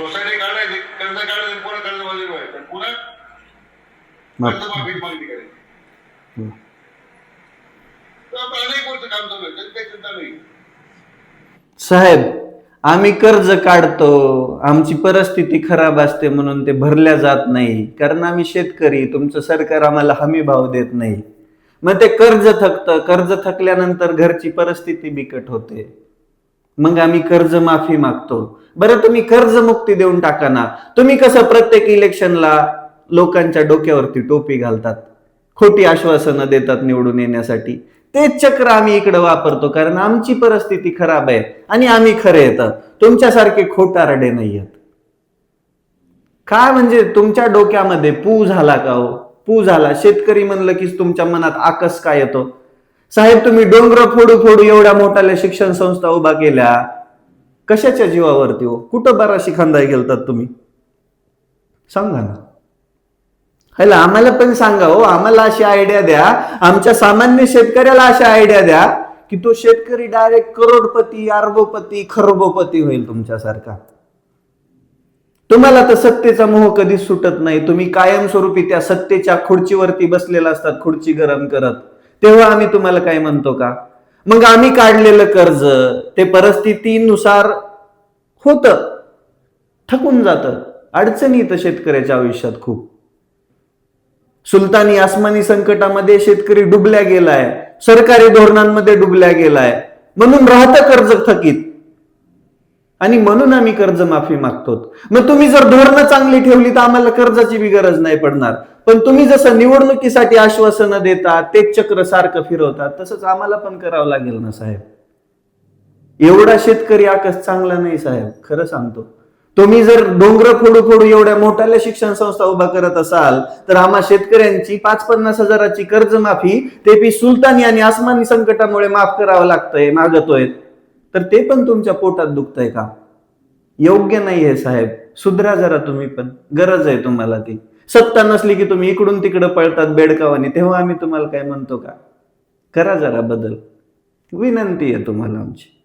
Society काढायची कर्ज काढायचं पुन्हा कर्ज व्हायचं पुन्हा कर्ज माफी मागणी करायची हम्म. तर आपलं अनेक गोष्ट काम चालू आहे त्याची काही चिंता नाही. साहेब आम्ही कर्ज काढतो आमची परिस्थिती खराब असते म्हणून ते भरल्या जात नाही. कारण आम्ही शेतकरी तुमचं सरकार आम्हाला हमी भाव देत नाही. मग ते कर्ज थकतं कर्ज थकल्यानंतर घरची परिस्थिती बिकट होते. मग आम्ही कर्ज माफी मागतो. बरं तुम्ही कर्जमुक्ती देऊन टाका ना. तुम्ही कसं प्रत्येक इलेक्शनला लोकांच्या डोक्यावरती टोपी घालतात खोटी आश्वासनं देतात निवडून येण्यासाठी. तेच चक्र आम्ही इकडे वापरतो कारण आमची परिस्थिती खराब आहे आणि आम्ही खरे येतं तुमच्यासारखे खोटारडे नाही आहेत. काय म्हणजे तुमच्या डोक्यामध्ये पू झाला का हो? पू झाला. शेतकरी म्हणलं की तुमच्या मनात आकस काय येतो? साहेब तुम्ही डोंगर फोडू फोडू एवढ्या मोठ्या शिक्षण संस्था उभा केल्या. कशाच्या जीवावरती हो? कुठं बराशी खांदाय गेलतात तुम्ही? सांगा ना. ह्याला आम्हाला पण सांगा हो. आम्हाला अशी आयडिया द्या. आमच्या सामान्य शेतकऱ्याला अशा आयडिया द्या की तो शेतकरी डायरेक्ट करोडपती अर्बोपती खरबोपती होईल तुमच्यासारखा. तुम्हाला तर सत्तेचा मोह कधीच सुटत नाही. तुम्ही कायमस्वरूपी त्या सत्तेच्या खुर्चीवरती बसलेला असतात खुर्ची गरम करत. तेव्हा आम्ही तुम्हाला काय म्हणतो का? मग आम्ही काढलेलं कर्ज ते परिस्थितीनुसार होत. थकून जातं. अडचणी येतं शेतकऱ्याच्या आयुष्यात खूप. सुलतानी आसमानी संकटामध्ये शेतकरी डुबल्या गेलाय. सरकारी धोरणांमध्ये डुबल्या गेलाय. म्हणून राहतं कर्ज थकीत. आणि म्हणून आम्ही कर्ज माफी मागतो मग तुम्ही जर धोरणं चांगली ठेवली तर आम्हाला कर्जाची बी गरज नाही पडणार. पण तुम्ही जसं निवडणुकीसाठी आश्वासनं देता तेच चक्र सारखं फिरवतात तसंच आम्हाला पण करावं लागेल ना साहेब. एवढा शेतकरी आकस चांगला नाही साहेब. खरं सांगतो. तुम्ही जर डोंगर फोडू फोडू एवढ्या मोठ्या शिक्षण संस्था उभा करत असाल तर आम्हा शेतकऱ्यांची पाच पन्नास हजाराची कर्जमाफी ते बी सुलतानी आणि आसमानी संकटामुळे माफ करावं लागतंय मागतोय. तर ते पण तुमच्या पोटात दुखतंय का? योग्य नाही आहे साहेब. सुधरा जरा तुम्ही पण. गरज आहे तुम्हाला ती. सत्ता नसली की तुम्ही इकडून तिकडं पळतात बेडकावानी. तेव्हा आम्ही तुम्हाला काय म्हणतो का? करा जरा बदल. विनंती आहे तुम्हाला आमची.